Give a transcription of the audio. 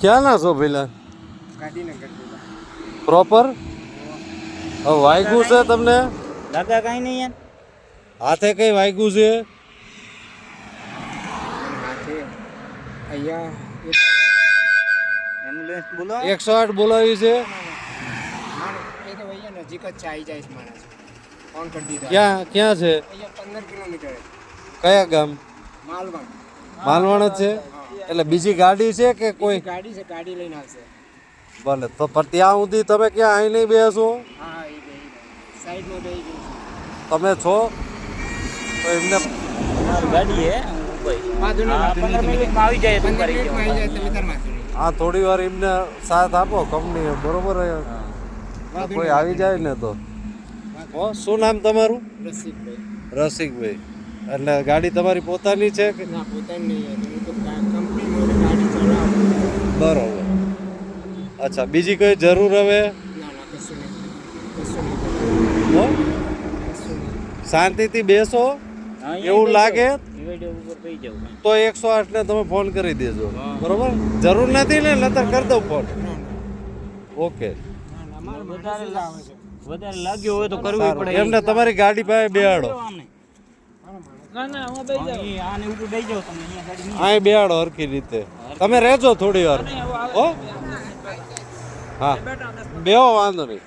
ક્યાં ના છો પેલા? ગાંધીનગર પ્રોપર હવે વાગ્યું છે તમને? લાગા કાંઈ નહીં યાર. હાથે કઈ વાગ્યું છે? અહીંયા એકસો આઠ બોલાવી છે. નજીક જ જાય છે માણસ. ફોન કરી દીધો. ક્યાં ક્યાં છે? અહીંયા પંદર કિલોમીટર કયા ગામ? માલવણ. માલવણ જ છે? એટલે બીજી ગાડી છે કે કોઈ? ગાડી છે ગાડી લઈને આવશે. ભલે તો પણ ત્યાં સુધી તમે ક્યાં અહીં નહીં બેસો? હા હા એ સાઈડમાં બે ગઈ તમે છો? તો એમને ગાડી હે થોડી વાર એમને સાથ આપો કંપની બરોબર કોઈ આવી જાય ને તો. શું નામ તમારું? રસિકભાઈ. રસિકભાઈ. એટલે ગાડી તમારી પોતાની છે કે? ના પોતાની નહીં હતી. હું તો કા- કંપનીમાં ગાડી ચલાવું બરોબર અચ્છા બીજી કોઈ જરૂર હવે? શાંતિથી બેસો એવું લાગે? તો એકસો આઠ ને તમે ફોન કરી દેજો. બરોબર? જરૂર નથી ને નતર કરી દઉં ફોન. ઓકે. વધારે આવે છે. વધારે લાગ્યો હોય તો કરવી પડે. એમને તમારી ગાડી પાસે બેહાડો. અહીં બેહાડો હરખી રીતે. તમે રહેજો થોડી વાર. હો હા. બેહો વાંધો નહીં.